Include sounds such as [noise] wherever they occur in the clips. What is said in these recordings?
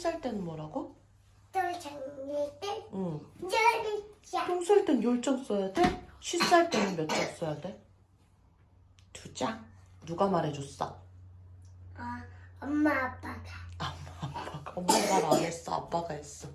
살 때는 뭐라고? 또 장일 때 응. 열자 똥쌀 땐 열 장 써야 돼? 쉬쌀 때는 몇 장 써야 돼? 두 장? 누가 말해줬어? 아, 엄마 아빠가 아빠가 엄마 말 안 했어 아빠가 했어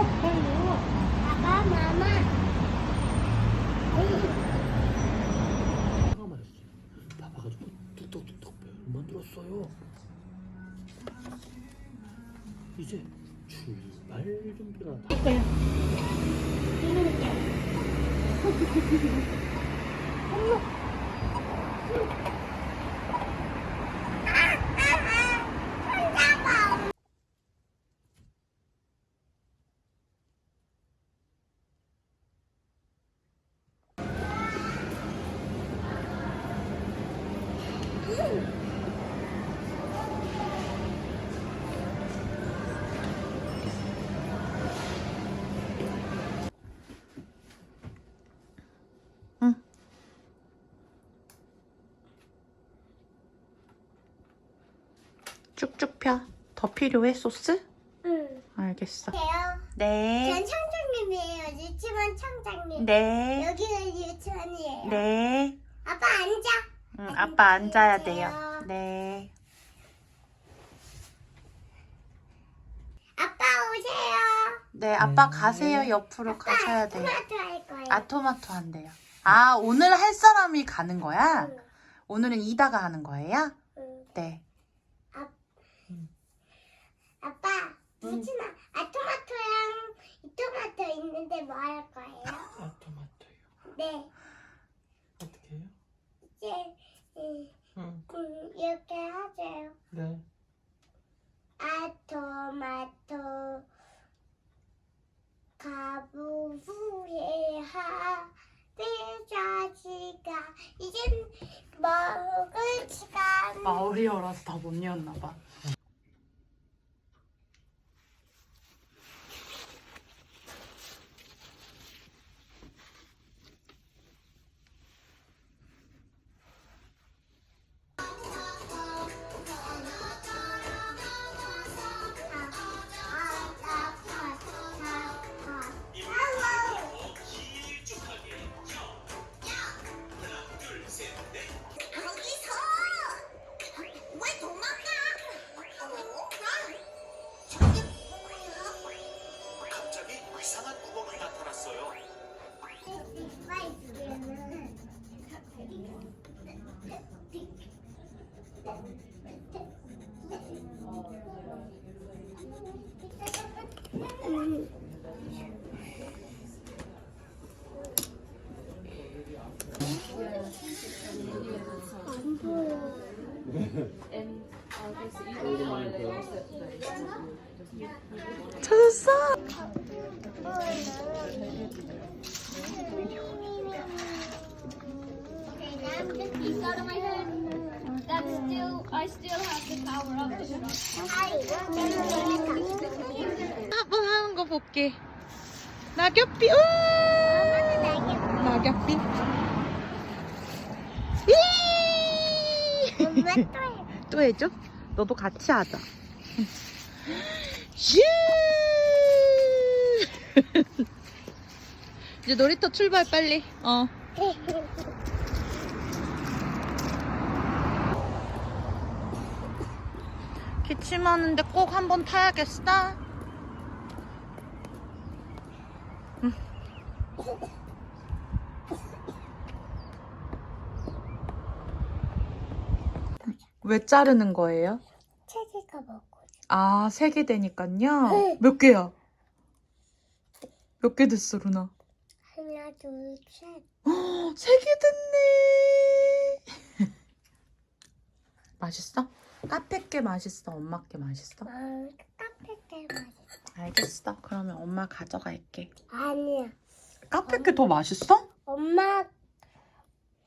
아빠 마마 바바가 말했어 바바가 뚝뚝뚝뚝 만들었어요 이제 출발 준비가 다 쭉쭉 펴. 더 필요해 소스? 응 알겠어. 돼요 네. 전 청장님이에요 유치원 청장님 네. 여기가 유치원이에요 네. 아빠 앉아 응, 아빠 앉아야 돼요. 네. 아빠 오세요 네, 아빠 네. 가세요. 옆으로 아빠 가셔야 돼요. 토마토 할 거예요 아, 토마토 한대요. 아, 오늘 할 사람이 가는 거야? 응, 오늘은 이다가 하는 거예요? 응. 네. 아빠 무진아 아 토마토랑 이 토마토 있는데 뭐 할 거예요? 아 토마토요. 네 어떻게 해요? 이제 음, 응. 음, 이렇게 하세요 네. 아 토마토 가부 후회하 돼지가 이젠 먹을 시간 마을이 얼어서 다 못 이었나 봐. I still have the power of the 한번 하는 거 볼게. 낙엽비, 우! 낙엽비. 이! 또 해. [laughs] 또 해줘? 너도 같이 하자. 슈! [laughs] 이제 놀이터 출발 빨리. 어. 기침하는데 꼭 한 번 타야겠어. 응. 왜 자르는 거예요? 체지가 먹고 아, 세 개 되니까요? 네. 몇 개야? 몇 개 됐어, 루나? 하나 둘셋 세개 됐네. [laughs] 맛있어? 카페 게 맛있어? 엄마 게 맛있어? 어, 카페 때 맛있어. 알겠어. 그러면 엄마 가져갈게. 아니야. 카페 게더 맛있어? 엄마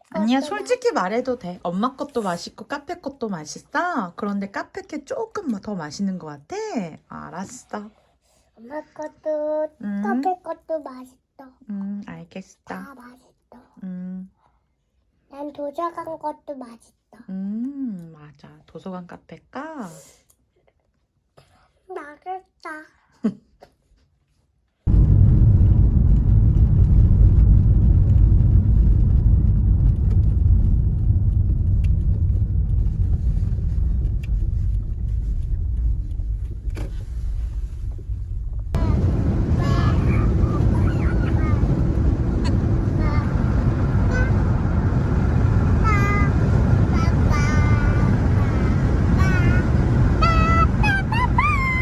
아니야, 솔직히 말해도 돼. 엄마 것도 맛있고 카페 것도 맛있어. 그런데 카페 게 조금 더 맛있는 것 같아. 알았어. 엄마 것도 음. 카페 것도 맛있어. 음, 알겠어. 다 맛있어. 음, 난 도서관 것도 맛있어. 음, 맞아. 도서관 카페가 맛있다.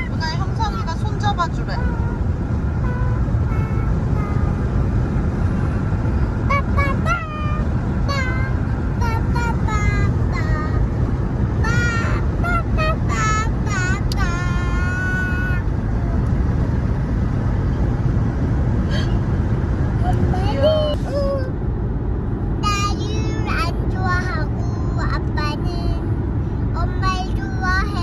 누나 형성이가 손 잡아주래. 나를 안 좋아하고 아빠는 엄마를 좋아해.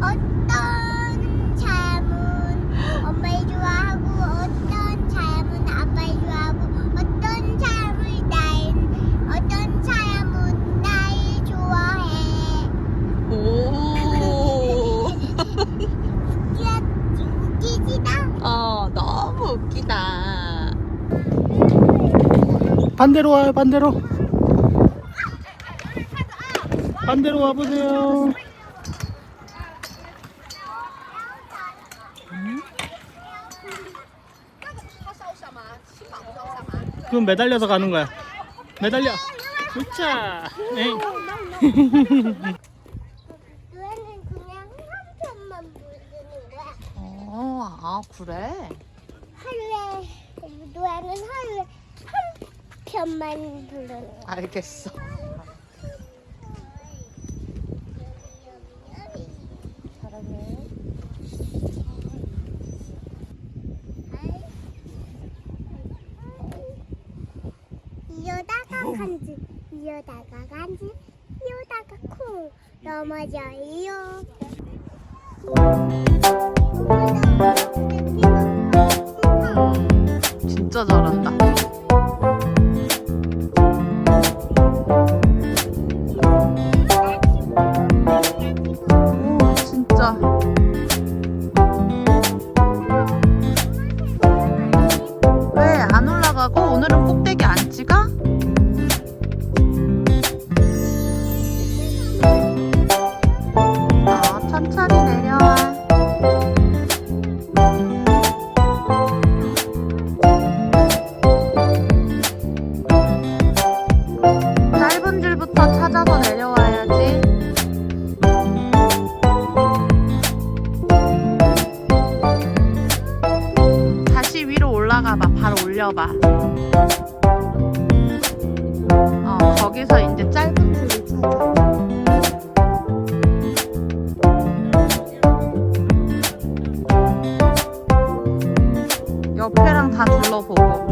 어떤 사람은 엄마를 좋아하고 어떤 사람은 아빠를 좋아하고 어떤 사람은 나를 어떤 사람은 나를 좋아해. 오, 웃기지 웃기지다. 어, 너무 웃기다. 반대로 와요, 반대로. 반대로 와보세요. 그럼 매달려서 가는 거야. 매달려. 거야. [laughs] 어, 아, 그래? 할래. 노아는 할래. 한 부르는 거야. 알겠어. 이어다가 간지, 이어다가 간지, 이어다가 콩 넘어져요. 진짜 잘한다. 올라가 봐. 바로 올려봐. 어, 거기서 이제 짧은 줄을 찾아. 옆에랑 다 둘러보고.